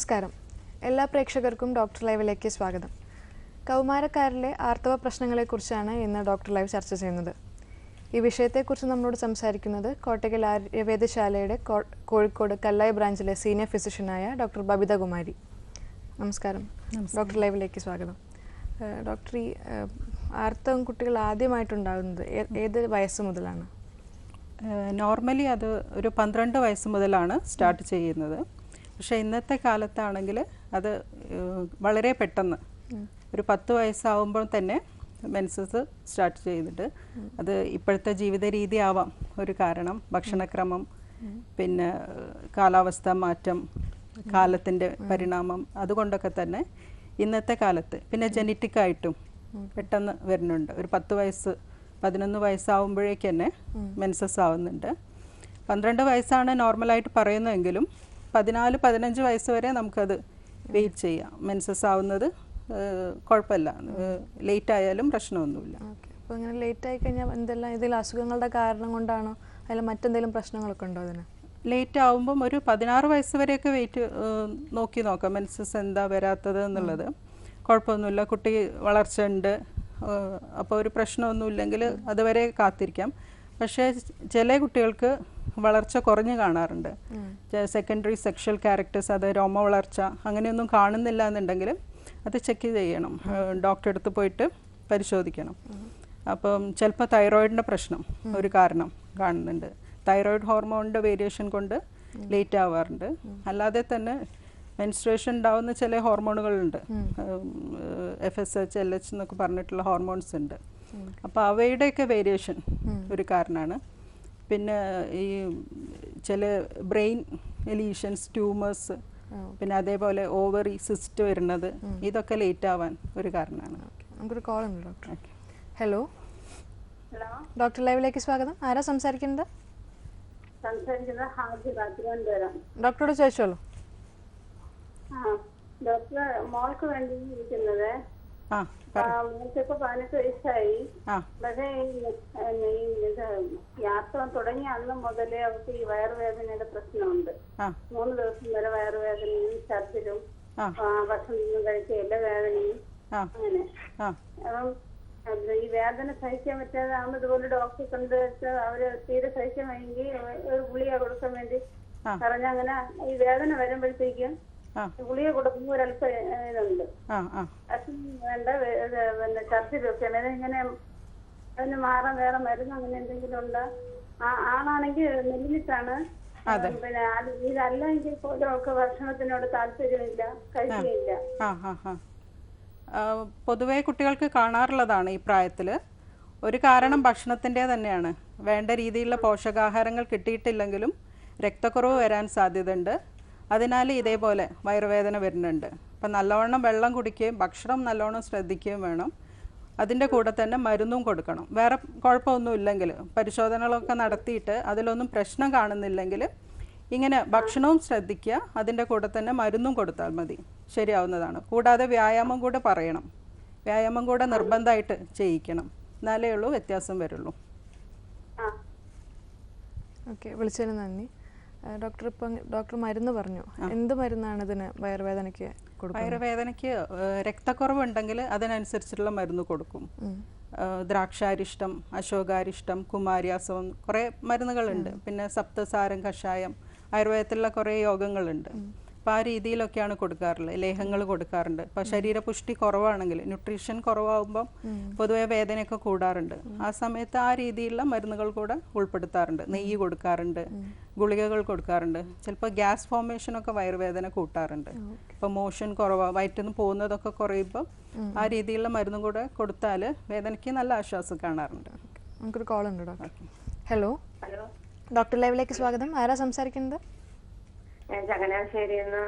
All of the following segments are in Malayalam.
നമസ്കാരം. എല്ലാ പ്രേക്ഷകർക്കും ഡോക്ടർ ലൈവിലേക്ക് സ്വാഗതം. കൗമാരക്കാരിലെ ആർത്തവ പ്രശ്നങ്ങളെക്കുറിച്ചാണ് ഇന്ന് ഡോക്ടർ ലൈവ് ചർച്ച ചെയ്യുന്നത്. ഈ വിഷയത്തെക്കുറിച്ച് നമ്മളോട് സംസാരിക്കുന്നത് കോട്ടയ്ക്കൽ ആര്യവേദശാലയുടെ കോഴിക്കോട് കല്ലായി ബ്രാഞ്ചിലെ സീനിയർ ഫിസിഷ്യനായ ഡോക്ടർ ബബിത കുമാരി നമസ്കാരം. ഡോക്ടർ ലൈവിലേക്ക് സ്വാഗതം. ഡോക്ടർ ഈ ആർത്തവം കുട്ടികൾ ആദ്യമായിട്ടുണ്ടാകുന്നത് ഏത് വയസ്സ് മുതലാണ്? നോർമലി അത് ഒരു പന്ത്രണ്ട് വയസ്സ് മുതലാണ് സ്റ്റാർട്ട് ചെയ്യുന്നത്. പക്ഷേ ഇന്നത്തെ കാലത്താണെങ്കിൽ അത് വളരെ പെട്ടെന്ന്. ഒരു പത്ത് വയസ്സാവുമ്പോൾ തന്നെ മെൻസസ് സ്റ്റാർട്ട് ചെയ്തിട്ട് അത് ഇപ്പോഴത്തെ ജീവിത രീതി ആവാം ഒരു കാരണം. ഭക്ഷണക്രമം പിന്നെ കാലാവസ്ഥ മാറ്റം കാലത്തിന്റെ പരിണാമം അതുകൊണ്ടൊക്കെ തന്നെ ഇന്നത്തെ കാലത്ത് പിന്നെ ജനറ്റിക് ആയിട്ടും പെട്ടെന്ന് വരുന്നുണ്ട്. ഒരു പത്ത് വയസ്സ് പതിനൊന്ന് വയസ്സാവുമ്പോഴേക്ക് തന്നെ മെൻസസ് ആവുന്നുണ്ട്. പന്ത്രണ്ട് വയസ്സാണ് നോർമലായിട്ട് പറയുന്നതെങ്കിലും പതിനാല് പതിനഞ്ച് വയസ്സ് വരെ നമുക്കത് വെയിറ്റ് ചെയ്യാം. മെൻസസ് ആവുന്നത് കുഴപ്പമില്ല. ലേറ്റ് ആയാലും പ്രശ്നമൊന്നുമില്ല. അപ്പോൾ ഇങ്ങനെ ലേറ്റ് ആയി കഴിഞ്ഞാൽ എന്തെല്ലാം ഇതിൽ അസുഖങ്ങളുടെ കാരണം കൊണ്ടാണോ? അതിൽ മറ്റെന്തെങ്കിലും പ്രശ്നങ്ങളൊക്കെ ഉണ്ടോ അതിന്? ലേറ്റ് ആവുമ്പം ഒരു പതിനാറ് വയസ്സ് വരെയൊക്കെ വെയിറ്റ് നോക്കി നോക്കാം. മെൻസസ് എന്താ വരാത്തത് എന്നുള്ളത്. കുഴപ്പമൊന്നുമില്ല. കുട്ടി വളർച്ച ഉണ്ട് അപ്പോൾ ഒരു പ്രശ്നമൊന്നുമില്ലെങ്കിൽ അതുവരെ കാത്തിരിക്കാം. പക്ഷേ ചില കുട്ടികൾക്ക് വളർച്ച കുറഞ്ഞു കാണാറുണ്ട്. സെക്കൻഡറി സെക്ഷൽ ക്യാരക്ടേഴ്സ് അത് രോമ വളർച്ച അങ്ങനെയൊന്നും കാണുന്നില്ല എന്നുണ്ടെങ്കിൽ അത് ചെക്ക് ചെയ്യണം. ഡോക്ടറെ അടുത്ത് പോയിട്ട് പരിശോധിക്കണം. അപ്പം ചിലപ്പോൾ തൈറോയിഡിന്റെ പ്രശ്നം ഒരു കാരണം കാണുന്നുണ്ട്. തൈറോയിഡ് ഹോർമോണിന്റെ വേരിയേഷൻ കൊണ്ട് ലേറ്റ് ആവാറുണ്ട്. അല്ലാതെ തന്നെ മെൻസ്ട്രേഷൻ ഉണ്ടാവുന്ന ചില ഹോർമോണുകളുണ്ട് F S H L H എന്നൊക്കെ പറഞ്ഞിട്ടുള്ള ഹോർമോൺസ് ഉണ്ട്. അപ്പോൾ അവയുടെയൊക്കെ വേരിയേഷൻ ഒരു കാരണമാണ്. പിന്നെ ഈ ചില ബ്രെയിൻ എലീഷൻസ് ട്യൂമേഴ്സ് പിന്നെ അതേപോലെ ഓവറി സിസ്റ്റ് വരുന്നത് ഇതൊക്കെ ലേറ്റ് ആവാൻ ഒരു കാരണമാണ്. നമുക്കൊരു കോൾ ഉണ്ട് ഡോക്ടർ ഹലോ ഹലോ ഡോക്ടർ ലൈവിലേക്ക് സ്വാഗതം. ആരാ സംസാരിക്കുന്നത്? ഡോക്ടറോട് ചോദിച്ചോളൂ. ഡോക്ടർ മോൾക്ക് വേണ്ടി ഇരിക്കുന്നത് മോൾക്കിപ്പോ പതിനെട്ട് വയസ്സായി. പക്ഷേ യാത്ര തുടങ്ങിയ അന്ന് മുതലേ അവർക്ക് ഈ വയറുവേദനയുടെ പ്രശ്നമുണ്ട്. മൂന്ന് ദിവസം വരെ വയറുവേദനയും ഛർദിലും. ആ, ഭക്ഷണമൊന്നും വേദനയും. അങ്ങനെ. അപ്പം ഈ വേദന സഹിക്കാൻ പറ്റാതെ ആകുമ്പോൾ ഇതുപോലെ ഡോക്ടറെ കണ്ടു അവർ തീരെ സഹിക്കാൻ വയ്യെങ്കിൽ ഒരു ഗുളിക കൊടുക്കാൻ വേണ്ടി പറഞ്ഞ അങ്ങനെ ഈ വേദന വരുമ്പോഴത്തേക്കും ഗുളിക കൊടുക്കുമ്പോൾ അല്പം ഇതുണ്ട്. വേണ്ട ഇത് പിന്നെ ഛർദിലൊക്കെയാണ് ഇത് ഇങ്ങനെ അതിന് മാറാൻ വേറെ മരുന്ന് അങ്ങനെ എന്തെങ്കിലും ഉണ്ടോ? ആ ആണാണെങ്കിൽ മെല്ലിട്ടാണ് പിന്നെ അത് ഇതല്ലെങ്കിൽ പോലും അവർക്ക് ഭക്ഷണത്തിനോട് താല്പര്യമില്ല കഴിക്കുകയില്ല. പൊതുവേ കുട്ടികൾക്ക് കാണാറുള്ളതാണ് ഈ പ്രായത്തിൽ ഒരു കാരണം ഭക്ഷണത്തിന്റെ തന്നെയാണ്. വേണ്ട രീതിയിലുള്ള പോഷകാഹാരങ്ങൾ കിട്ടിയിട്ടില്ലെങ്കിലും രക്തക്കുറവ് വരാൻ സാധ്യതയുണ്ട്. അതിനാൽ ഇതേപോലെ വയറുവേദന വരുന്നുണ്ട്. അപ്പം നല്ലവണ്ണം വെള്ളം കുടിക്കുകയും ഭക്ഷണം നല്ലവണ്ണം ശ്രദ്ധിക്കുകയും വേണം. അതിന്റെ കൂടെ തന്നെ മരുന്നും കൊടുക്കണം. വേറെ കുഴപ്പമൊന്നും ഇല്ലെങ്കിൽ പരിശോധനകളൊക്കെ നടത്തിയിട്ട് അതിലൊന്നും പ്രശ്നം കാണുന്നില്ലെങ്കിൽ ഇങ്ങനെ ഭക്ഷണവും ശ്രദ്ധിക്കുക അതിന്റെ കൂടെ തന്നെ മരുന്നും കൊടുത്താൽ മതി. ശരിയാവുന്നതാണ്. കൂടാതെ വ്യായാമം കൂടെ പറയണം. വ്യായാമം കൂടെ നിർബന്ധമായിട്ട് ചെയ്യിക്കണം. എന്നാലേ ഉള്ളൂ വ്യത്യാസം വരുള്ളൂ. ഓക്കെ വിളിച്ചതിന് നന്ദി. ഡോക്ടർ ഇപ്പം ഡോക്ടർ മരുന്ന് പറഞ്ഞു. എന്ത് മരുന്നാണ് ഇതിന് വയറുവേദനയ്ക്ക് വയറുവേദനയ്ക്ക് രക്തക്കുറവ് രക്തക്കുറവുണ്ടെങ്കിൽ അതിനനുസരിച്ചുള്ള മരുന്ന് കൊടുക്കും. ദ്രാക്ഷാരിഷ്ടം അശോകാരിഷ്ടം കുമാരിയാസവം കുറേ മരുന്നുകളുണ്ട്. പിന്നെ സപ്തസാരം കഷായം ആയുർവേദത്തിലുള്ള കുറേ യോഗങ്ങളുണ്ട്. അപ്പോൾ ആ രീതിയിലൊക്കെയാണ് കൊടുക്കാറുള്ളത്. ലേഹങ്ങൾ കൊടുക്കാറുണ്ട്. ഇപ്പോൾ ശരീരപുഷ്ടി കുറവാണെങ്കിൽ ന്യൂട്രീഷൻ കുറവാകുമ്പം പൊതുവേ വേദനയൊക്കെ കൂടാറുണ്ട്. ആ സമയത്ത് ആ രീതിയിലുള്ള മരുന്നുകൾ കൂടെ ഉൾപ്പെടുത്താറുണ്ട്. നെയ്യ് കൊടുക്കാറുണ്ട്. ഗുളികകൾ കൊടുക്കാറുണ്ട്. ചിലപ്പോൾ ഗ്യാസ് ഫോർമേഷനൊക്കെ വയറുവേദന കൂട്ടാറുണ്ട്. ഇപ്പോൾ മോഷൻ കുറവാണ് വയറ്റിൽ നിന്ന് പോകുന്നതൊക്കെ കുറയുമ്പോൾ ആ രീതിയിലുള്ള മരുന്നും കൂടെ കൊടുത്താൽ വേദനയ്ക്ക് നല്ല ആശ്വാസം കാണാറുണ്ട്. നമുക്കൊരു കോൾ ഉണ്ട് ഹലോ. ഡോക്ടർ ലൈവിലേക്ക് സ്വാഗതം. ആരാ സംസാരിക്കുന്നത്? ഞാൻ ചങ്ങനാശ്ശേരിയിൽ നിന്ന്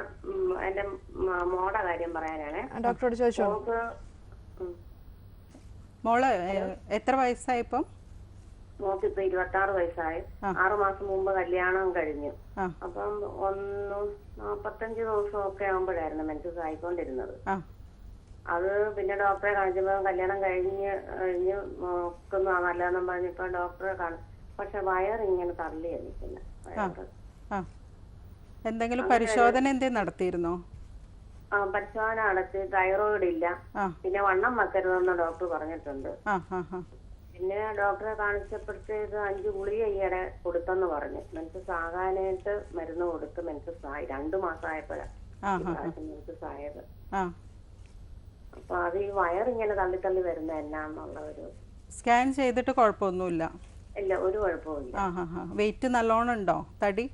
എന്റെ മോടെ കാര്യം പറയാനാണ്. ഡോക്ടറോട് ചോദിച്ചോ? മോൾ എത്ര എത്ര വയസ്സായപ്പം? മോക്ക് ഇപ്പൊ ഇരുപത്തി ആറ് വയസ്സായി ആറു മാസം മുമ്പ് കല്യാണം കഴിഞ്ഞു. അപ്പം ഒന്ന് നാപ്പത്തഞ്ച് ദിവസമൊക്കെ ആകുമ്പോഴായിരുന്നു മെൻസസ് ആയിക്കൊണ്ടിരുന്നത്. അത് പിന്നെ ഡോക്ടറെ കാണിച്ചപ്പോ കല്യാണം കഴിഞ്ഞ് കഴിഞ്ഞ് നോക്കുന്നു നല്ലതെന്നും പറഞ്ഞപ്പോ ഡോക്ടറെ കാണും. പക്ഷെ വയറിങ്ങനെ ഇങ്ങനെ നിൽക്കുന്നത് എന്തെങ്കിലും പരിശോധന എന്തേ നടത്തിയിരുന്നോ? പരിശോധന നടത്തി. തൈറോയിഡ് ഇല്ല. പിന്നെ വണ്ണം വെക്കരുതെന്ന് ഡോക്ടർ പറഞ്ഞിട്ടുണ്ട്. പിന്നെ ഡോക്ടറെ കാണിച്ചപ്പോഴത്തേക്ക് അഞ്ച് ഗുളിക ഈയിടെ കൊടുത്തെന്ന് പറഞ്ഞു. മെൻസസ് ആകാനായിട്ട് മരുന്ന് കൊടുത്ത് മെൻസസ് ആയി രണ്ടു മാസമായപ്പോഴാണ് മെൻസസ് ആയത് അപ്പൊ അത് ഈ വയറിങ്ങനെ തള്ളി തള്ളി വരുന്ന എന്നാന്നുള്ള ഒരു സ്കാൻ ചെയ്തിട്ട് കുഴപ്പമൊന്നുമില്ല. ഇല്ല ഒരു കുഴപ്പമില്ല വെയിറ്റ് നല്ലോണം ഉണ്ടോ? തടി?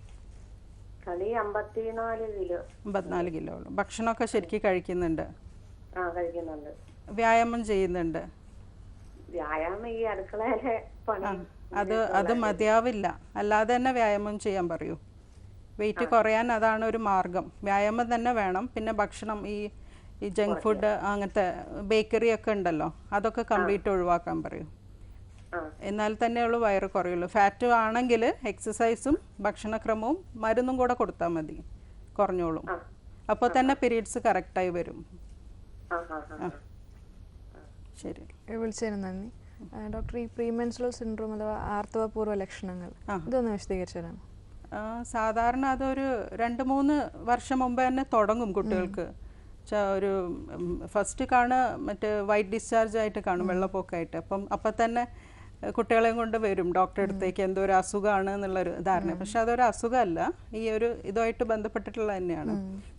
കളി അമ്പത്തിനാല് കിലോ. അമ്പത്തിനാല് കിലോ ഉള്ളു. ഭക്ഷണമൊക്കെ ശരിക്ക് കഴിക്കുന്നുണ്ട്? ആ കഴിക്കുന്നുണ്ട്. വ്യായാമം ചെയ്യുന്നുണ്ട്? വ്യായാമം ഈ അടുക്കളയിലെ പണി അത് അത് മതിയാവില്ല. അല്ലാതെ തന്നെ വ്യായാമം ചെയ്യാൻ പറയൂ. വെയിറ്റ് കുറയാൻ അതാണ് ഒരു മാർഗം. വ്യായാമം തന്നെ വേണം. പിന്നെ ഭക്ഷണം ഈ ഈ ജങ്ക് ഫുഡ് അങ്ങനത്തെ ബേക്കറി ഒക്കെ ഉണ്ടല്ലോ അതൊക്കെ കംപ്ലീറ്റ് ഒഴിവാക്കാൻ പറയൂ. ആ തന്നെ തന്നെയുള്ളൂ വയറ് കുറയുള്ളൂ. ഫാറ്റ് ആണെങ്കിൽ എക്സസൈസും ഭക്ഷണക്രമവും മരുന്നും കൂടെ കൊടുത്താൽ മതി. കുറഞ്ഞോളും. അപ്പോൾ തന്നെ പീരീഡ്സ് കറക്റ്റായി വരും. ശരി. വിളിച്ചതിന് നന്ദി. ഡോക്ടർ ഈ പ്രീമെൻസ്ട്രൽ സിൻഡ്രോം അഥവാ ആർത്തവപൂർവ ലക്ഷണങ്ങൾ ഇതൊന്ന് വിശദീകരിച്ചു തരാമോ സാധാരണ അതൊരു രണ്ട് മൂന്ന് വർഷം മുമ്പ് തന്നെ തുടങ്ങും കുട്ടികൾക്ക്. ഒരു ഫസ്റ്റ് കാണുക മറ്റേ വൈറ്റ് ഡിസ്ചാർജ് ആയിട്ട് കാണും വെള്ളപ്പൊക്കമായിട്ട്. അപ്പം അപ്പം തന്നെ കുട്ടികളെയും കൊണ്ട് വരും ഡോക്ടറെ അടുത്തേക്ക് എന്തോ ഒരു അസുഖമാണ് എന്നുള്ളൊരു ധാരണ. പക്ഷെ അതൊരു അസുഖമല്ല. ഈ ഒരു ഇതുമായിട്ട് ബന്ധപ്പെട്ടിട്ടുള്ള തന്നെയാണ്.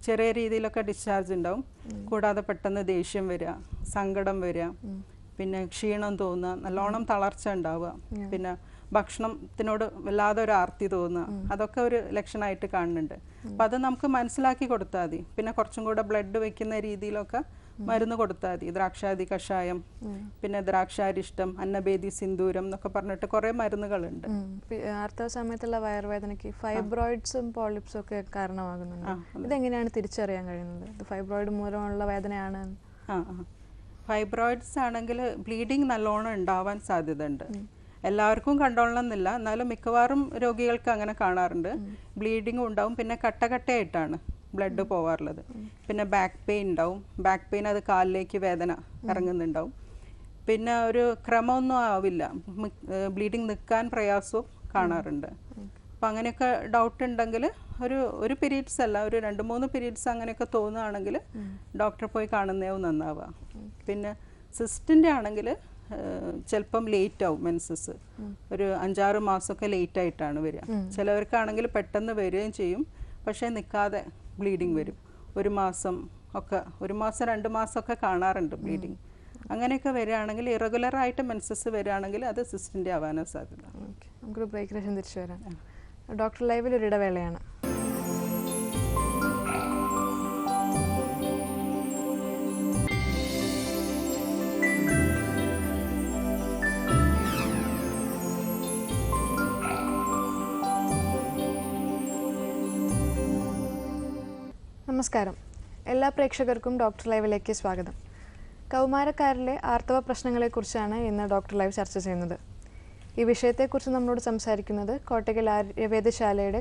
ചെറിയ രീതിയിലൊക്കെ ഡിസ്ചാർജ് ഉണ്ടാവും. കൂടാതെ പെട്ടെന്ന് ദേഷ്യം വരിക സങ്കടം വരിക പിന്നെ ക്ഷീണം തോന്നുക നല്ലോണം തളർച്ച ഉണ്ടാവുക പിന്നെ ഭക്ഷണത്തിനോട് വല്ലാതെ ഒരു ആർത്തി തോന്നുക അതൊക്കെ ഒരു ലക്ഷണമായിട്ട് കാണുന്നുണ്ട്. അപ്പം അത് നമുക്ക് മനസ്സിലാക്കി കൊടുത്താൽ മതി. പിന്നെ കുറച്ചും കൂടെ ബ്ലഡ് വെക്കുന്ന രീതിയിലൊക്കെ മരുന്ന് കൊടുത്താൽ മതി. ദ്രാക്ഷാതി കഷായം പിന്നെ ദ്രാക്ഷാരിഷ്ടം അന്നഭേദി സിന്ദൂരം എന്നൊക്കെ പറഞ്ഞിട്ട് കുറേ മരുന്നുകളുണ്ട്. ആർത്തവ സമയത്തുള്ള വയറുവേദനയ്ക്ക് ഫൈബ്രോയിഡ്സും പോളിപ്സും ഒക്കെ കാരണമാകുന്നുണ്ട്. ഇതെങ്ങനെയാണ് തിരിച്ചറിയാൻ കഴിയുന്നത്? ഫൈബ്രോയിഡ് മൂലമുള്ള വേദനയാണ്. ആ ഫൈബ്രോയിഡ്സ് ആണെങ്കിൽ ബ്ലീഡിങ് നല്ലോണം ഉണ്ടാവാൻ സാധ്യതയുണ്ട്. എല്ലാവർക്കും കണ്ടോളണം എന്നില്ല എന്നാലും മിക്കവാറും രോഗികൾക്ക് അങ്ങനെ കാണാറുണ്ട്. ബ്ലീഡിങ്ങും ഉണ്ടാവും. പിന്നെ കട്ടകട്ടയായിട്ടാണ് ബ്ലഡ് പോവാറുള്ളത്. പിന്നെ ബാക്ക് പെയിൻ ഉണ്ടാവും ബാക്ക് പെയിൻ അത് കാലിലേക്ക് വേദന ഇറങ്ങുന്നുണ്ടാവും. പിന്നെ ഒരു ക്രമമൊന്നും ആവില്ല. ബ്ലീഡിങ് നിൽക്കാൻ പ്രയാസവും കാണാറുണ്ട്. അപ്പം അങ്ങനെയൊക്കെ ഡൗട്ട് ഉണ്ടെങ്കിൽ ഒരു ഒരു പീരീഡ്സ് അല്ല ഒരു രണ്ട് മൂന്ന് പീരീഡ്സ് അങ്ങനെയൊക്കെ തോന്നുകയാണെങ്കിൽ ഡോക്ടറെ പോയി കാണുന്നതാവും നന്നാവുക. പിന്നെ സിസ്റ്റിന്റെ ആണെങ്കിൽ ചിലപ്പം ലേറ്റ് ആവും മെൻസസ് ഒരു അഞ്ചാറ് മാസമൊക്കെ ലേറ്റ് ആയിട്ടാണ് വരിക. ചിലവർക്കാണെങ്കിൽ പെട്ടെന്ന് വരികയും ചെയ്യും. പക്ഷേ നിൽക്കാതെ ബ്ലീഡിങ് വരും. ഒരു മാസം ഒക്കെ ഒരു മാസം രണ്ട് മാസമൊക്കെ കാണാറുണ്ട് ബ്ലീഡിങ്. അങ്ങനെയൊക്കെ വരികയാണെങ്കിൽ ഇറഗുലർ ആയിട്ട് മെൻസസ് വരികയാണെങ്കിൽ അത് സിസ്റ്റിന്റെ ആവാനാണ് സാധ്യത നമുക്കൊരു ബ്രേക്ക് ശേഷം തിരിച്ചു വരാം. ഡോക്ടർ ലൈവിൽ ഒരു ഇടവേളയാണ്. നമസ്കാരം. എല്ലാ പ്രേക്ഷകർക്കും ഡോക്ടർ ലൈവിലേക്ക് സ്വാഗതം. കൗമാരക്കാരിലെ ആർത്തവ പ്രശ്നങ്ങളെക്കുറിച്ചാണ് ഇന്ന് ഡോക്ടർ ലൈവ് ചർച്ച ചെയ്യുന്നത്. ഈ വിഷയത്തെക്കുറിച്ച് നമ്മളോട് സംസാരിക്കുന്നത് കോട്ടയ്ക്കൽ ആര്യവേദശാലയുടെ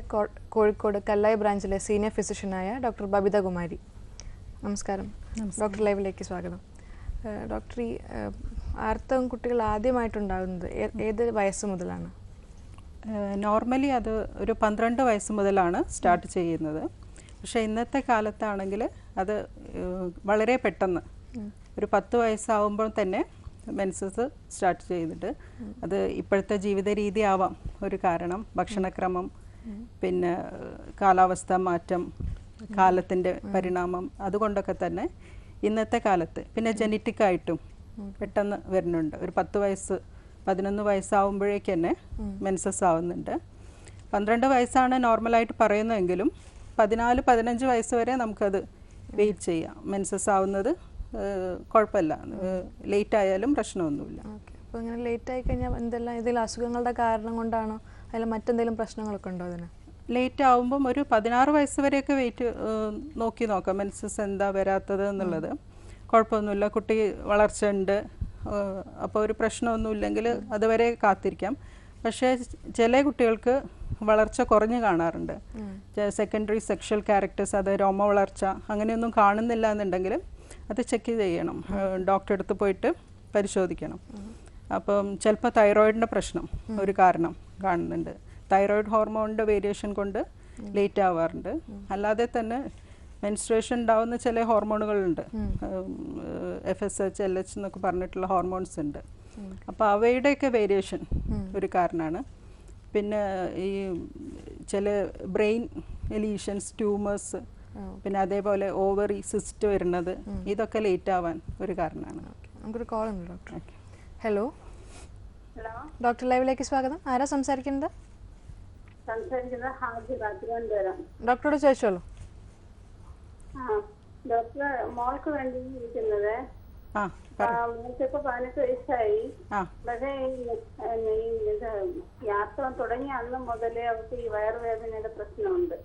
കോഴിക്കോട് കല്ലായി ബ്രാഞ്ചിലെ സീനിയർ ഫിസിഷ്യനായ ഡോക്ടർ ബബിത കുമാരി. നമസ്കാരം. ഡോക്ടർ ലൈവിലേക്ക് സ്വാഗതം. ഡോക്ടർ ഈ ആർത്തവം കുട്ടികൾ ആദ്യമായിട്ടുണ്ടാകുന്നത് ഏത് വയസ്സ് മുതലാണ്? നോർമലി അത് ഒരു പന്ത്രണ്ട് വയസ്സ് മുതലാണ് സ്റ്റാർട്ട് ചെയ്യുന്നത്. പക്ഷേ ഇന്നത്തെ കാലത്താണെങ്കിൽ അത് വളരെ പെട്ടെന്ന്. ഒരു പത്ത് വയസ്സാവുമ്പോൾ തന്നെ മെൻസസ് സ്റ്റാർട്ട് ചെയ്തിട്ട് അത് ഇപ്പോഴത്തെ ജീവിത രീതി ആവാം. ഒരു കാരണം ഭക്ഷണക്രമം പിന്നെ കാലാവസ്ഥ മാറ്റം കാലത്തിന്റെ പരിണാമം അതുകൊണ്ടൊക്കെ തന്നെ ഇന്നത്തെ കാലത്ത് പിന്നെ ജനറ്റിക് ആയിട്ടും പെട്ടെന്ന് വരുന്നുണ്ട്. ഒരു പത്ത് വയസ്സ് പതിനൊന്ന് വയസ്സാവുമ്പോഴേക്ക് തന്നെ മെൻസസ് ആവുന്നുണ്ട്. പന്ത്രണ്ട് വയസ്സാണ് നോർമലായിട്ട് പറയുന്നതെങ്കിലും പതിനാല് പതിനഞ്ച് വയസ്സ് വരെ നമുക്കത് വെയിറ്റ് ചെയ്യാം. മെൻസസ് ആവുന്നത് കുഴപ്പമില്ല. ലേറ്റ് ആയാലും പ്രശ്നമൊന്നുമില്ല. അപ്പോൾ ഇങ്ങനെ ലേറ്റ് ആയി കഴിഞ്ഞാൽ എന്തെല്ലാം എന്തെങ്കിലും അസുഖങ്ങളുടെ കാരണം കൊണ്ടാണോ? അതിൽ മറ്റെന്തെങ്കിലും പ്രശ്നങ്ങളൊക്കെ ഉണ്ടോ അതിന്? ലേറ്റ് ആവുമ്പം ഒരു പതിനാറ് വയസ്സ് വരെയൊക്കെ വെയിറ്റ് നോക്കി നോക്കാം. മെൻസസ് എന്താ വരാത്തത് എന്നുള്ളത്. കുഴപ്പമൊന്നുമില്ല. കുട്ടി വളർച്ച ഉണ്ട് അപ്പോൾ ഒരു പ്രശ്നമൊന്നുമില്ലെങ്കിൽ അതുവരെ കാത്തിരിക്കാം. പക്ഷേ ചില കുട്ടികൾക്ക് വളർച്ച കുറഞ്ഞു കാണാറുണ്ട്. സെക്കൻഡറി സെക്ഷൽ ക്യാരക്ടേഴ്സ് അത് രോമ വളർച്ച അങ്ങനെയൊന്നും കാണുന്നില്ല എന്നുണ്ടെങ്കിൽ അത് ചെക്ക് ചെയ്യണം. ഡോക്ടറെ അടുത്ത് പോയിട്ട് പരിശോധിക്കണം. അപ്പം ചിലപ്പോൾ തൈറോയിഡിന്റെ പ്രശ്നം ഒരു കാരണം കാണുന്നുണ്ട്. തൈറോയിഡ് ഹോർമോണിന്റെ വേരിയേഷൻ കൊണ്ട് ലേറ്റ് ആവാറുണ്ട്. അല്ലാതെ തന്നെ മെൻസ്ട്രേഷൻ ഉണ്ടാവുന്ന ചില ഹോർമോണുകളുണ്ട് F S H L H എന്നൊക്കെ പറഞ്ഞിട്ടുള്ള ഹോർമോൺസ് ഉണ്ട്. അപ്പോൾ അവയുടെയൊക്കെ വേരിയേഷൻ ഒരു കാരണമാണ്. പിന്നെ ഈ ചില ബ്രെയിൻ എലീഷൻസ് ട്യൂമേഴ്സ് പിന്നെ അതേപോലെ ഓവറി സിസ്റ്റ് വരുന്നത് ഇതൊക്കെ ലേറ്റ് ആവാൻ ഒരു കാരണമാണ്. നമുക്കൊരു കോൾ ഉണ്ട് ഡോക്ടർ ഹലോ ഹലോ ഡോക്ടർ ലൈവിലേക്ക് സ്വാഗതം. ആരാ സംസാരിക്കുന്നത്? ഡോക്ടറോട് ചോദിച്ചോളൂ. ഡോക്ടർ മോൾക്ക് വേണ്ടി ഇരിക്കുന്നത് മോൾക്കിപ്പോ പതിനെട്ട് വയസ്സായി. പക്ഷേ യാത്ര തുടങ്ങിയ അന്ന് മുതലേ അവർക്ക് ഈ വയറുവേദനയുടെ പ്രശ്നമുണ്ട്.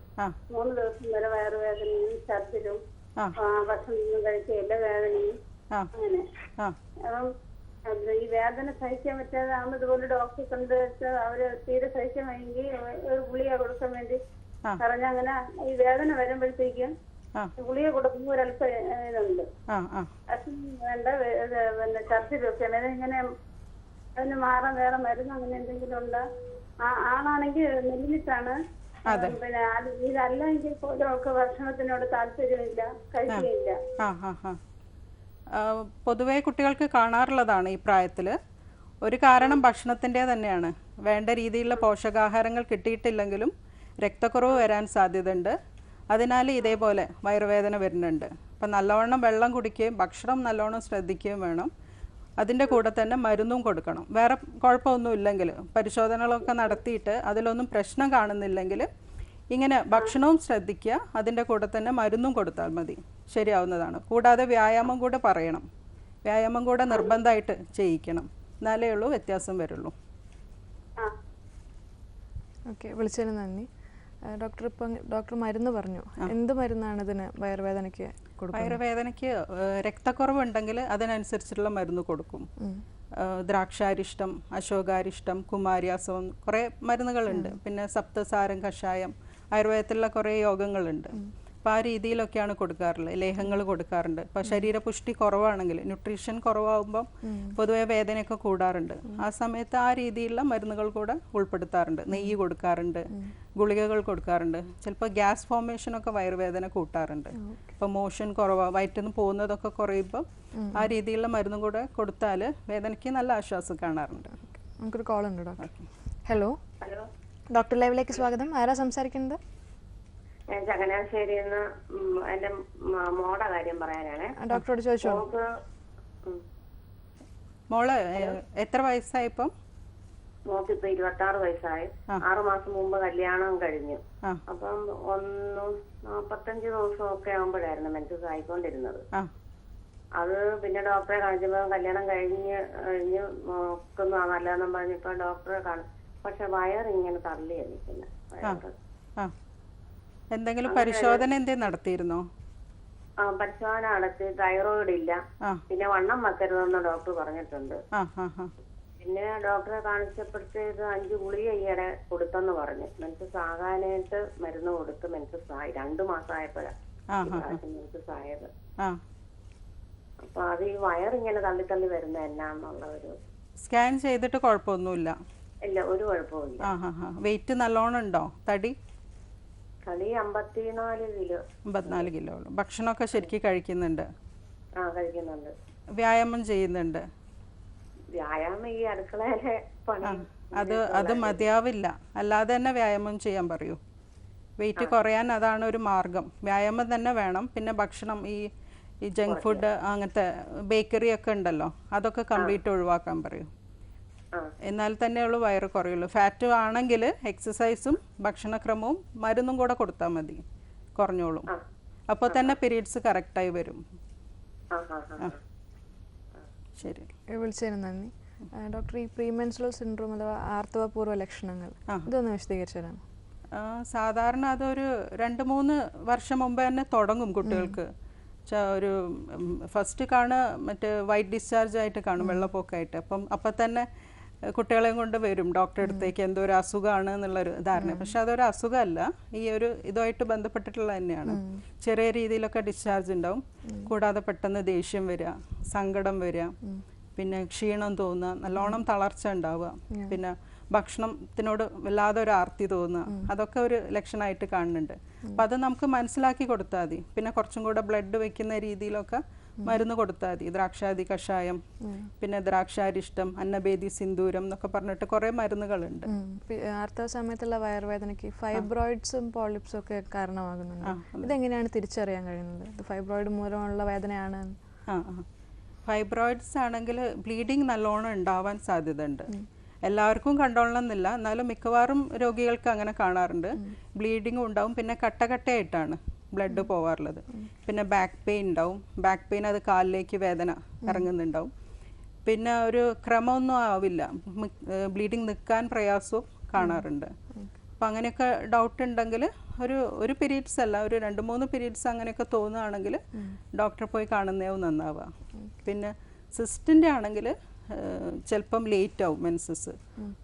മൂന്ന് ദിവസം വരെ വയറുവേദനയും ഛർദിലും ഭക്ഷണം കഴിച്ച എല്ലാ വേദനയും അങ്ങനെ. അപ്പം ഈ വേദന സഹിക്കാൻ പറ്റാതാകുമ്പോൾ ഇതുപോലെ ഡോക്ടറെ കണ്ട് അവർ തീരെ സഹിക്കാൻ വയ്യെങ്കിൽ ഒരു ഗുളിക കൊടുക്കാൻ വേണ്ടി പറഞ്ഞ അങ്ങനെ ഈ വേദന വരുമ്പോഴത്തേക്കും ഗുളിക കൊടുക്കുന്ന ഒരല്പം ഇതുണ്ട്. വേണ്ട പിന്നെ ഛർദി ഛർദിലൊക്കെയാണ് ഇതിങ്ങനെ അതിന് മാറാൻ വേറെ മരുന്ന് അങ്ങനെ എന്തെങ്കിലും ഉണ്ടോ? ആ ആണാണെങ്കിൽ മില്ലിട്ടാണ് പിന്നെ ഇതല്ലെങ്കിൽ പോലും അവർക്ക് ഭക്ഷണത്തിനോട് താല്പര്യമില്ല കഴിക്കുകയില്ല. പൊതുവേ കുട്ടികൾക്ക് കാണാറുള്ളതാണ് ഈ പ്രായത്തിൽ ഒരു കാരണം ഭക്ഷണത്തിന്റെ തന്നെയാണ്. വേണ്ട രീതിയിലുള്ള പോഷകാഹാരങ്ങൾ കിട്ടിയിട്ടില്ലെങ്കിലും രക്തക്കുറവ് വരാൻ സാധ്യതയുണ്ട്. അതിനാൽ ഇതേപോലെ വയറുവേദന വരുന്നുണ്ട്. അപ്പം നല്ലവണ്ണം വെള്ളം കുടിക്കുകയും ഭക്ഷണം നല്ലവണ്ണം ശ്രദ്ധിക്കുകയും വേണം. അതിന്റെ കൂടെ തന്നെ മരുന്നും കൊടുക്കണം. വേറെ കുഴപ്പമൊന്നും ഇല്ലെങ്കിൽ പരിശോധനകളൊക്കെ നടത്തിയിട്ട് അതിലൊന്നും പ്രശ്നം കാണുന്നില്ലെങ്കിൽ ഇങ്ങനെ ഭക്ഷണവും ശ്രദ്ധിക്കുക അതിന്റെ കൂടെ തന്നെ മരുന്നും കൊടുത്താൽ മതി. ശരിയാവുന്നതാണ്. കൂടാതെ വ്യായാമം കൂടെ പറയണം. വ്യായാമം കൂടെ നിർബന്ധമായിട്ട് ചെയ്യിക്കണം. എന്നാലേ ഉള്ളൂ വ്യത്യാസം വരുള്ളൂ. ആ. ഓക്കെ വിളിച്ചതിന് നന്ദി. ഡോക്ടർ ഇപ്പം ഡോക്ടർ മരുന്ന് പറഞ്ഞു. എന്ത് മരുന്നാണ് ഇതിന് വയറുവേദനയ്ക്ക് വയറുവേദനയ്ക്ക് രക്തക്കുറവ് രക്തക്കുറവുണ്ടെങ്കിൽ അതിനനുസരിച്ചുള്ള മരുന്ന് കൊടുക്കും. ദ്രാക്ഷാരിഷ്ടം അശോകാരിഷ്ടം കുമാരിയാസവം കുറേ മരുന്നുകളുണ്ട്. പിന്നെ സപ്തസാരം കഷായം ആയുർവേദത്തിലുള്ള കുറേ യോഗങ്ങളുണ്ട്. അപ്പോൾ ആ രീതിയിലൊക്കെയാണ് കൊടുക്കാറുള്ളത്. ലേഹങ്ങൾ കൊടുക്കാറുണ്ട്. ഇപ്പോൾ ശരീരപുഷ്ടി കുറവാണെങ്കിൽ ന്യൂട്രീഷൻ കുറവാകുമ്പം പൊതുവെ വേദനയൊക്കെ കൂടാറുണ്ട്. ആ സമയത്ത് ആ രീതിയിലുള്ള മരുന്നുകൾ കൂടെ ഉൾപ്പെടുത്താറുണ്ട്. നെയ്യ് കൊടുക്കാറുണ്ട്. ഗുളികകൾ കൊടുക്കാറുണ്ട്. ചിലപ്പോൾ ഗ്യാസ് ഫോർമേഷനൊക്കെ വയറുവേദന കൂട്ടാറുണ്ട്. ഇപ്പോൾ മോഷൻ കുറവാ വയറ്റിൽ നിന്ന് പോകുന്നതൊക്കെ കുറയുമ്പോൾ ആ രീതിയിലുള്ള മരുന്നും കൂടെ കൊടുത്താൽ വേദനയ്ക്ക് നല്ല ആശ്വാസം കാണാറുണ്ട്. നമുക്കൊരു കോൾ ഉണ്ട് ഡോക്ടർ ഹലോ. ഹലോ. ഡോക്ടർ ലൈവിലേക്ക് സ്വാഗതം. ആരാ സംസാരിക്കുന്നത്? ഞാൻ ചങ്ങനാശ്ശേരിയിൽ നിന്ന് എന്റെ മോടെ കാര്യം പറയാനാണ്. ഡോക്ടറോട് ചോദിച്ചോ? മോൾ എത്ര വയസ്സായിപ്പം മോൾക്ക് ഇപ്പൊ? ഇരുപത്തി ആറ് വയസ്സായി. ആറു മാസം മുമ്പ് കല്യാണം കഴിഞ്ഞു. അപ്പം ഒന്ന് നാപ്പത്തഞ്ച് ദിവസം ഒക്കെ ആകുമ്പോഴായിരുന്നു മെൻസസ് ആയിക്കൊണ്ടിരുന്നത്. അത് പിന്നെ ഡോക്ടറെ കാണിച്ചപ്പോ കല്യാണം കഴിഞ്ഞ് കഴിഞ്ഞ് നോക്കുന്നു നല്ലതെന്നും പറഞ്ഞപ്പോ ഡോക്ടറെ കാണും. പക്ഷെ വയറിങ്ങനെ ഇങ്ങനെ നിൽക്കുന്നത് വയറ് ആ. എന്തെങ്കിലും പരിശോധന എന്തേ നടത്തിയിരുന്നോ? ആ, പരിശോധന നടത്തി. തൈറോയിഡ് ഇല്ല. പിന്നെ വണ്ണം വെക്കരുതെന്ന് ഡോക്ടർ പറഞ്ഞിട്ടുണ്ട്. പിന്നെ ഡോക്ടറെ കാണിച്ചപ്പോഴത്തേക്ക് അഞ്ച് ഗുളിക ഈയിടെ കൊടുത്തെന്ന് പറഞ്ഞു. മെൻസസ് ആകാനായിട്ട് മരുന്ന് കൊടുത്ത് മെൻസസ് ആയി. രണ്ടു മാസമായപ്പോഴാണ് മെൻസസ് ആയത്. അപ്പൊ അത് ഈ വയറിങ്ങനെ തള്ളി തള്ളി വരുന്ന എന്നാന്നുള്ള ഒരു സ്കാൻ ചെയ്തിട്ട് കുഴപ്പമൊന്നുമില്ല. ഇല്ല ഒരു കുഴപ്പമില്ല വെയിറ്റ് നല്ലോണം ഉണ്ടോ? തടി? കളി അമ്പത്തിനാല് കിലോ. അമ്പത്തിനാല് കിലോ ഉള്ളു. ഭക്ഷണമൊക്കെ ശരിക്കും കഴിക്കുന്നുണ്ട്? ആ കഴിക്കുന്നുണ്ട്. വ്യായാമം ചെയ്യുന്നുണ്ട്? വ്യായാമം ഈ അടുക്കളയിലെ പണി. അത് അത് മതിയാവില്ല. അല്ലാതെ തന്നെ വ്യായാമം ചെയ്യാൻ പറയൂ. വെയിറ്റ് കുറയാൻ അതാണ് ഒരു മാർഗം. വ്യായാമം തന്നെ വേണം. പിന്നെ ഭക്ഷണം ഈ ഈ ജങ്ക് ഫുഡ് അങ്ങനത്തെ ബേക്കറി ഒക്കെ ഉണ്ടല്ലോ അതൊക്കെ കംപ്ലീറ്റ് ഒഴിവാക്കാൻ പറയൂ. എന്നാൽ തന്നെയുള്ള വയറ് കുറയുള്ളൂ. ഫാറ്റ് ആണെങ്കിൽ എക്സസൈസും ഭക്ഷണക്രമവും മരുന്നും കൂടെ കൊടുത്താൽ മതി. കുറഞ്ഞോളും. അപ്പോൾ തന്നെ പീരീഡ്സ് കറക്റ്റായി വരും. ശരി. വിളിച്ചതിന് നന്ദി. ഡോക്ടർ ഈ പ്രീമെൻസ്ട്രൽ സിൻഡ്രോം അഥവാ ആർത്തവപൂർവ ലക്ഷണങ്ങൾ ഇതൊന്ന് വിശദീകരിച്ചു തരാം സാധാരണ അതൊരു രണ്ട് മൂന്ന് വർഷം മുമ്പ് തന്നെ തുടങ്ങും കുട്ടികൾക്ക്. ഒരു ഫസ്റ്റ് കാണുക മറ്റേ വൈറ്റ് ഡിസ്ചാർജ് ആയിട്ട് കാണും വെള്ളപ്പൊക്കമായിട്ട്. അപ്പം അപ്പം തന്നെ കുട്ടികളെയും കൊണ്ട് വരും ഡോക്ടറെ അടുത്തേക്ക് എന്തോ ഒരു അസുഖമാണ് എന്നുള്ളൊരു ധാരണ. പക്ഷെ അതൊരു അസുഖമല്ല. ഈ ഒരു ഇതുമായിട്ട് ബന്ധപ്പെട്ടിട്ടുള്ള തന്നെയാണ്. ചെറിയ രീതിയിലൊക്കെ ഡിസ്ചാർജ് ഉണ്ടാവും. കൂടാതെ പെട്ടെന്ന് ദേഷ്യം വരിക സങ്കടം വരിക പിന്നെ ക്ഷീണം തോന്നുക നല്ലോണം തളർച്ച ഉണ്ടാവുക പിന്നെ ഭക്ഷണത്തിനോട് വല്ലാതെ ഒരു ആർത്തി തോന്നുക അതൊക്കെ ഒരു ലക്ഷണമായിട്ട് കാണുന്നുണ്ട്. അപ്പം അത് നമുക്ക് മനസ്സിലാക്കി കൊടുത്താൽ മതി. പിന്നെ കുറച്ചും കൂടെ ബ്ലഡ് വെക്കുന്ന രീതിയിലൊക്കെ മരുന്ന് കൊടുത്താൽ മതി. ദ്രാക്ഷാതി കഷായം പിന്നെ ദ്രാക്ഷാരിഷ്ടം അന്നഭേദി സിന്ദൂരം എന്നൊക്കെ പറഞ്ഞിട്ട് കുറേ മരുന്നുകളുണ്ട്. ആർത്തവ സമയത്തുള്ള വയറുവേദനയ്ക്ക് ഫൈബ്രോയിഡ്സും പോളിപ്സും ഒക്കെ കാരണമാകുന്നുണ്ട്. ഇതെങ്ങനെയാണ് തിരിച്ചറിയാൻ കഴിയുന്നത്? ഇത് ഫൈബ്രോയിഡ് മൂലമുള്ള വേദനയാണ്. ആ ഫൈബ്രോയിഡ്സ് ആണെങ്കിൽ ബ്ലീഡിങ് നല്ലോണം ഉണ്ടാവാൻ സാധ്യതയുണ്ട്. എല്ലാവർക്കും കണ്ടോളണം എന്നില്ല എന്നാലും മിക്കവാറും രോഗികൾക്ക് അങ്ങനെ കാണാറുണ്ട്. ബ്ലീഡിങ്ങും ഉണ്ടാവും. പിന്നെ കട്ട കട്ടയായിട്ടാണ് ബ്ലഡ് പോവാറുള്ളത്. പിന്നെ ബാക്ക് പെയിൻ ഉണ്ടാവും. ബാക്ക് പെയിൻ അത് കാലിലേക്ക് വേദന ഇറങ്ങുന്നുണ്ടാവും. പിന്നെ ഒരു ക്രമമൊന്നും ആവില്ല. ബ്ലീഡിങ് നിൽക്കാൻ പ്രയാസവും കാണാറുണ്ട്. അപ്പം അങ്ങനെയൊക്കെ ഡൗട്ട് ഉണ്ടെങ്കിൽ ഒരു ഒരു പീരീഡ്സ് അല്ല ഒരു രണ്ട് മൂന്ന് പീരീഡ്സ് അങ്ങനെയൊക്കെ തോന്നുകയാണെങ്കിൽ ഡോക്ടറെ പോയി കാണുന്നതാവും നന്നാവുക. പിന്നെ സിസ്റ്റിന്റെ ആണെങ്കിൽ ചിലപ്പം ലേറ്റ് ആവും മെൻസസ്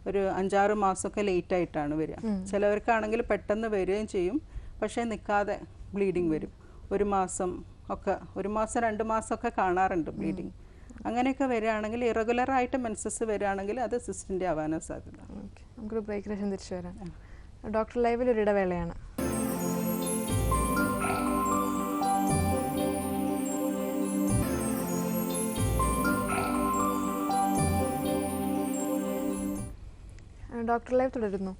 ഒരു അഞ്ചാറ് മാസമൊക്കെ ലേറ്റ് ആയിട്ടാണ് വരിക. ചിലവർക്കാണെങ്കിൽ പെട്ടെന്ന് വരികയും ചെയ്യും. പക്ഷേ നിൽക്കാതെ ബ്ലീഡിങ് വരും. ഒരു മാസം ഒക്കെ ഒരു മാസം രണ്ട് മാസമൊക്കെ കാണാറുണ്ട് ബ്ലീഡിങ്. അങ്ങനെയൊക്കെ വരികയാണെങ്കിൽ ഇറഗുലർ ആയിട്ട് മെൻസസ് വരികയാണെങ്കിൽ അത് സിസ്റ്റിന്റെ ആവാനാണ് സാധ്യത നമുക്കൊരു ബ്രേക്ക് ശേഷം തിരിച്ചു വരാം. ഡോക്ടർ ലൈവിൽ ഒരു ഇടവേളയാണ്. ഡോക്ടർ ലൈവ് തുടരുന്നു.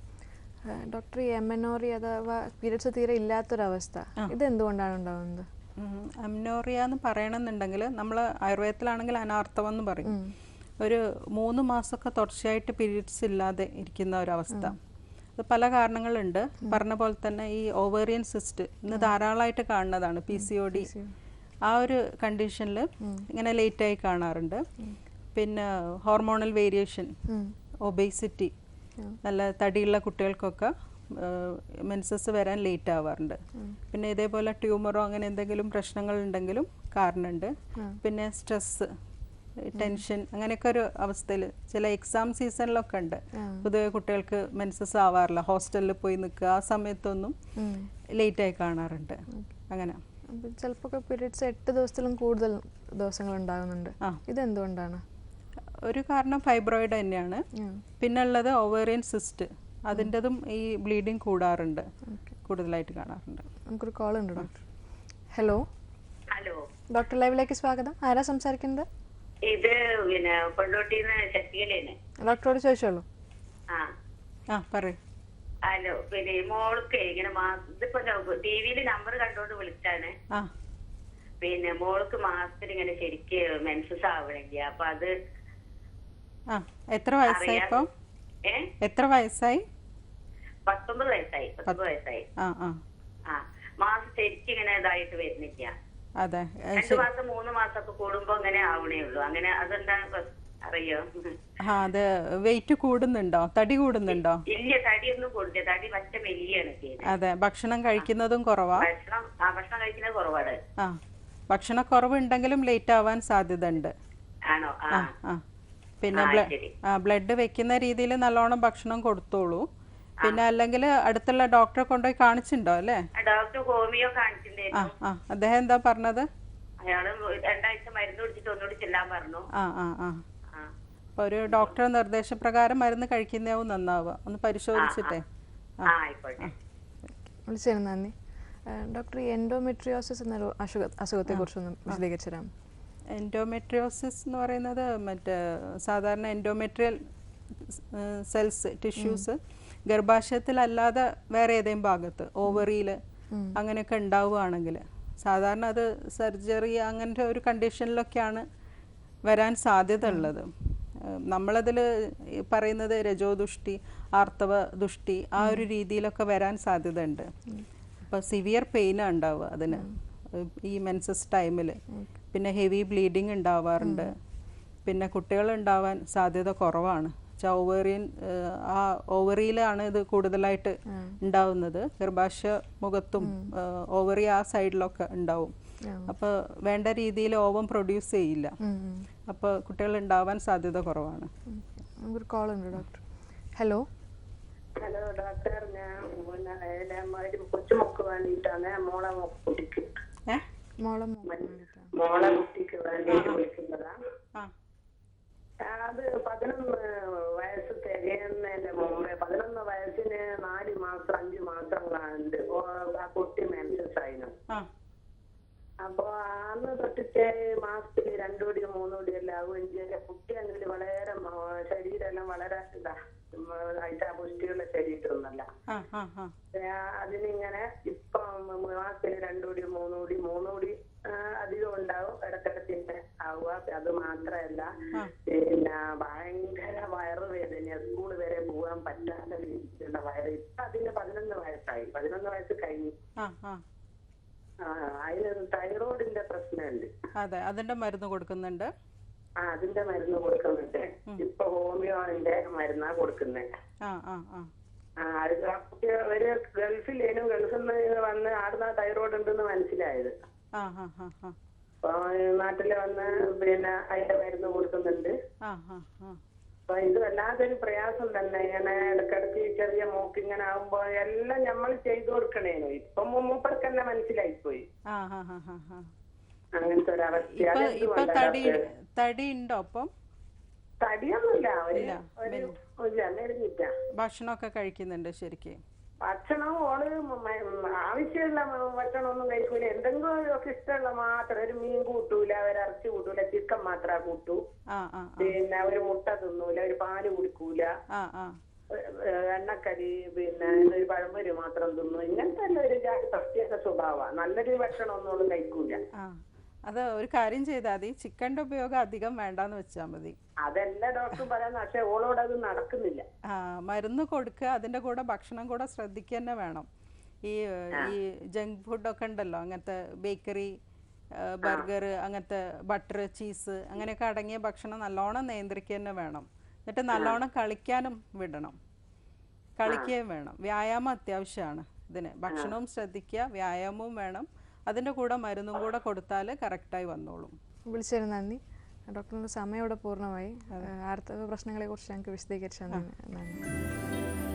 ഡോക്ടർ ഈ എമനോറി അഥവാ പീരിയഡ്സ് തീരെ ഇല്ലാത്തൊരവസ്ഥ. ഇത് എന്തുകൊണ്ടാണ് ഉണ്ടാവുന്നത്? അമ്നോറിയ എന്ന് പറയണമെന്നുണ്ടെങ്കിൽ നമ്മൾ ആയുർവേദത്തിലാണെങ്കിൽ അനാർത്ഥം എന്ന് പറയും. ഒരു മൂന്ന് മാസമൊക്കെ തുടർച്ചയായിട്ട് പീരീഡ്സ് ഇല്ലാതെ ഇരിക്കുന്ന ഒരവസ്ഥ. അത് പല കാരണങ്ങളുണ്ട്. പറഞ്ഞ പോലെ തന്നെ ഈ ഓവേറിയൻ സിസ്റ്റ് ഇന്ന് ധാരാളമായിട്ട് കാണുന്നതാണ് പി സി ഒ ഡി ആ ഒരു കണ്ടീഷനിൽ ഇങ്ങനെ ലേറ്റായി കാണാറുണ്ട്. പിന്നെ ഹോർമോണൽ വേരിയേഷൻ ഒബേസിറ്റി നല്ല തടിയുള്ള കുട്ടികൾക്കൊക്കെ മെൻസസ് വരാൻ ലേറ്റ് ആവാറുണ്ട് പിന്നെ ഇതേപോലെ ട്യൂമറോ അങ്ങനെ എന്തെങ്കിലും പ്രശ്നങ്ങൾ ഉണ്ടെങ്കിലും കാരണമുണ്ട്. പിന്നെ സ്ട്രെസ്സ് ടെൻഷൻ അങ്ങനെയൊക്കെ ഒരു അവസ്ഥയിൽ ചില എക്സാം സീസണിലൊക്കെ ഉണ്ട്. പൊതുവെ കുട്ടികൾക്ക് മെൻസസ് ആവാറില്ല. ഹോസ്റ്റലിൽ പോയി നിൽക്കുക. ആ സമയത്തൊന്നും ലേറ്റായി കാണാറുണ്ട്. അങ്ങനെ. ചിലപ്പോ ചിലപ്പോൾ പീരിയഡ്സ് എട്ട് ദിവസത്തിലും കൂടുതൽ ദിവസങ്ങൾ ഉണ്ടാകുന്നുണ്ട്. ഇതെന്തുകൊണ്ടാണ്? ഒരു കാരണം ഫൈബ്രോയിഡ് തന്നെയാണ്. പിന്നുള്ളത് പിന്നെ ഉള്ളത് ഓവേറിയൻ സിസ്റ്റ് അതിന്റെതും ഈ ബ്ലീഡിങ് കൂടാറുണ്ട്. കൂടുതലായിട്ട് കാണാറുണ്ട്. നമുക്കൊരു കോൾ ഉണ്ട് ഡോക്ടർ ഹലോ ഹലോ ഡോക്ടർ ലൈവിലേക്ക് സ്വാഗതം. ആരാ സംസാരിക്കുന്നത്? ഇത് പിന്നെ കൊണ്ടോട്ടിന്ന് ശക്തികലേന് ഡോക്ടറോട് ചോദിച്ചോളൂ. ആ. ആ പറയൂ. ഹലോ പിന്നെ മോൾക്ക് ഇങ്ങനെ ഇതിപ്പോ ടി വിയിൽ നമ്പർ കണ്ടോണ്ട് വിളിച്ചാണ്. ആ. പിന്നെ മോൾക്ക് മാസത്തിൽ ഇങ്ങനെ ശരിക്ക് മെൻസസ് ആവണില്ല. അപ്പൊ അത് ആ എത്ര വയസ്സായി ഇപ്പം? എത്ര വയസ്സായി? പത്തൊമ്പത് വയസ്സായി പത്തൊമ്പത് വയസ്സായി. ആ മാസം ശരിക്കും ഇങ്ങനെ ഇതായിട്ട് വരുന്നില്ല. അതെ രണ്ടു മാസം മൂന്ന് മാസം ഒക്കെ കൂടുമ്പോ അങ്ങനെ ആവണേ ഉള്ളൂ. അങ്ങനെ അതെന്താ അറിയോ? ആ അത് വെയിറ്റ് കൂടുന്നുണ്ടോ? തടി കൂടുന്നുണ്ടോ? ഇല്ല തടിയൊന്നും തടി പറ്റ വലിയാണ് അതെ ഭക്ഷണം കഴിക്കുന്നതും കുറവാ? ഭക്ഷണം ആ ഭക്ഷണം കഴിക്കുന്നത് കുറവാണ്. ആ ലേറ്റ് ആവാൻ സാധ്യത ഉണ്ട് ആണോ ആ. പിന്നെ ബ്ലഡ് വെക്കുന്ന രീതിയിൽ നല്ലോണം ഭക്ഷണം കൊടുത്തോളൂ. പിന്നെ അല്ലെങ്കിൽ അടുത്തുള്ള ഡോക്ടറെ കൊണ്ടുപോയി കാണിച്ചിട്ടുണ്ടോ അല്ലേ? ഡോക്ടർ ഹോമിയോ ആ ആ. അദ്ദേഹം എന്താ പറഞ്ഞത്? ഒരു ഡോക്ടറെ നിർദ്ദേശപ്രകാരം മരുന്ന് കഴിക്കുന്നതാവും നന്നാവുക. ഒന്ന് പരിശോധിച്ചിട്ടേ. വിളിച്ചതിന് നന്ദി. ഡോക്ടർ എൻഡോമെട്രിയോസിസ് എന്നൊരു അസുഖത്തെ കുറിച്ചൊന്ന് വിശദീകരിച്ചു തരാം എൻഡോമെട്രിയോസിസ് എന്ന് പറയുന്നത് മറ്റേ സാധാരണ എൻഡോമെട്രിയൽ സെൽസ് ടിഷ്യൂസ് ഗർഭാശയത്തിലല്ലാതെ വേറെ ഏതെങ്കിലും ഭാഗത്ത് ഓവറിയിൽ അങ്ങനെയൊക്കെ ഉണ്ടാവുകയാണെങ്കിൽ സാധാരണ അത് സർജറി അങ്ങനത്തെ ഒരു കണ്ടീഷനിലൊക്കെയാണ് വരാൻ സാധ്യത ഉള്ളത് നമ്മളതിൽ പറയുന്നത് രജോദുഷ്ടി ആർത്തവ ദുഷ്ടി ആ ഒരു രീതിയിലൊക്കെ വരാൻ സാധ്യത ഉണ്ട് അപ്പോൾ സിവിയർ പെയിനാണ് ഉണ്ടാവുക അതിന്. ഈ മെൻസസ് ടൈമിൽ പിന്നെ ഹെവി ബ്ലീഡിങ് ഉണ്ടാവാറുണ്ട്. പിന്നെ കുട്ടികൾ ഉണ്ടാവാൻ സാധ്യത കുറവാണ്. ചൗവേറിയൻ ആ ഓവറിയിലാണ് ഇത് കൂടുതലായിട്ട് ഉണ്ടാവുന്നത്. ഗർഭാശയ മുഖത്തും ഓവറി ആ സൈഡിലൊക്കെ ഉണ്ടാവും. അപ്പോൾ വേണ്ട രീതിയിൽ ഓവം പ്രൊഡ്യൂസ് ചെയ്യില്ല. അപ്പോൾ കുട്ടികൾ ഉണ്ടാവാൻ സാധ്യത കുറവാണ്. നമുക്കൊരു കോൾ ഉണ്ട് ഡോക്ടർ ഹലോ ഹലോ ഡോക്ടർ ഞാൻ കൊച്ചുമൊക്കെ വേണ്ടിയിട്ടാണ്. മോളെ കുട്ടിക്ക്. മോളെ മോളെ കുട്ടിക്ക് വേണ്ടിയിട്ട് വിളിക്കുന്നതാ. അത് പതിനൊന്ന് വയസ്സ് തികയുന്നതിന്റെ മാസം അഞ്ചു മാസം ഉണ്ട് ഓ, ആ കുട്ടി മെൻസസ് ആയിരുന്നു അപ്പൊ അന്ന് തൊട്ടിട്ട് മാസത്തിൽ രണ്ടു കോടി മൂന്നു കോടി എല്ലാം ആവുകയും ചെയ്യും കുട്ടി അങ്ങനെ വളരെ ശരീരം എല്ലാം വളരെ ഇതാ. പുഷ്ടിയുള്ള ശരീരമൊന്നല്ല ആ ആ ആ. ആ, അതിനിങ്ങനെ ഇപ്പം മാസത്തിന് രണ്ടു മൂന്നുകൂടി മൂന്നുകൂടി അധികം ഉണ്ടാവും. ഇടക്കിടത്തിന്റെ ആവുക. അത് മാത്രമല്ല പിന്നെ ഭയങ്കര വയറുവേദന സ്കൂൾ വരെ പോകാൻ പറ്റാത്ത രീതിയിലുള്ള വയറ്. ഇപ്പൊ അതിന് പതിനൊന്ന് വയസ്സായി. പതിനൊന്ന് വയസ്സ് കഴിഞ്ഞു. അതിന് തൈറോയിഡിന്റെ പ്രശ്നമുണ്ട്. അതെ അതിന്റെ മരുന്ന് കൊടുക്കുന്നുണ്ട്. അതിന്റെ മരുന്ന് കൊടുക്കുന്നുണ്ട്. ഇപ്പൊ ഹോമിയോന്റെ മരുന്നാ കൊടുക്കുന്നത് ഒരു ഗൾഫിലേനും ഗൾഫിൽ നിന്ന് വന്ന് ആടുന്ന തൈറോയിഡ് ഉണ്ടെന്ന് മനസ്സിലായത്. അപ്പൊ നാട്ടിൽ വന്ന് പിന്നെ അതിന്റെ മരുന്ന് കൊടുക്കുന്നുണ്ട്. അപ്പൊ ഇത് വല്ലാത്തൊരു പ്രയാസം തന്നെ. ഇങ്ങനെ ഇടക്കിടക്ക് ചെറിയ മൂക്ക് ഇങ്ങനെ ആവുമ്പോ എല്ലാം നമ്മൾ ചെയ്തു കൊടുക്കണേനു. ഇപ്പൊ മൂപ്പർക്ക് തന്നെ മനസ്സിലായിപ്പോയി. ഇപ്പൊ തടി തടി ഉണ്ടോ അപ്പം? തടിയൊന്നുമില്ല. ഭക്ഷണമൊക്കെ കഴിക്കുന്നുണ്ട് ശരിക്ക്. ഭക്ഷണം ഓൾ ആവശ്യമുള്ള ഭക്ഷണമൊന്നും കഴിക്കൂല. എന്തെങ്കിലും ഒക്കെ ഇഷ്ടമുള്ള മാത്രം ഒരു മീൻ കൂട്ടൂല ഒരു ഇറച്ചി കൂട്ടൂല ചിക്കൻ മാത്രമേ കൂട്ടൂ. പിന്നെ ഒരു മുട്ട തിന്നൂല ഒരു പാൽ കുടിക്കൂല. എണ്ണക്കടി പിന്നെ ഒരു പഴംപൊരി മാത്രം തിന്നു. ഇങ്ങനത്തെ ഒരു പ്രത്യേക സ്വഭാവമാണ്. നല്ലൊരു ഭക്ഷണം ഒന്നും കഴിക്കൂല. അത് ഒരു കാര്യം ചെയ്താൽ മതി. ചിക്കന്റെ ഉപയോഗം അധികം വേണ്ടാന്ന് വെച്ചാൽ മതി. അതെല്ലാ ഡോക്ടറും പറയുന്ന പക്ഷേ ഓളോട് അത് നടക്കുന്നില്ല. ആ മരുന്ന് കൊടുക്കുക അതിന്റെ കൂടെ ഭക്ഷണം കൂടെ ശ്രദ്ധിക്കുക തന്നെ വേണം. ഈ ഈ ജങ്ക് ഫുഡൊക്കെ ഉണ്ടല്ലോ അങ്ങനത്തെ ബേക്കറി ബർഗർ അങ്ങനത്തെ ബട്ടർ ചീസ് അങ്ങനെയൊക്കെ അടങ്ങിയ ഭക്ഷണം നല്ലോണം നിയന്ത്രിക്കുക തന്നെ വേണം. എന്നിട്ട് നല്ലോണം കളിക്കാനും വിടണം. കളിക്കുകയും വേണം. വ്യായാമം അത്യാവശ്യമാണ് ഇതിന്. ഭക്ഷണവും ശ്രദ്ധിക്കുക വ്യായാമവും വേണം. അതിന്റെ കൂടെ മരുന്നും കൂടെ കൊടുത്താൽ കറക്റ്റായി വന്നോളും. വിളിച്ചതിന് നന്ദി. ഡോക്ടറിന്റെ സമയം ഇവിടെ പൂർണമായി. ആർത്തവ പ്രശ്നങ്ങളെക്കുറിച്ച് ഞങ്ങൾക്ക് വിശദീകരിച്ചു നന്ദി.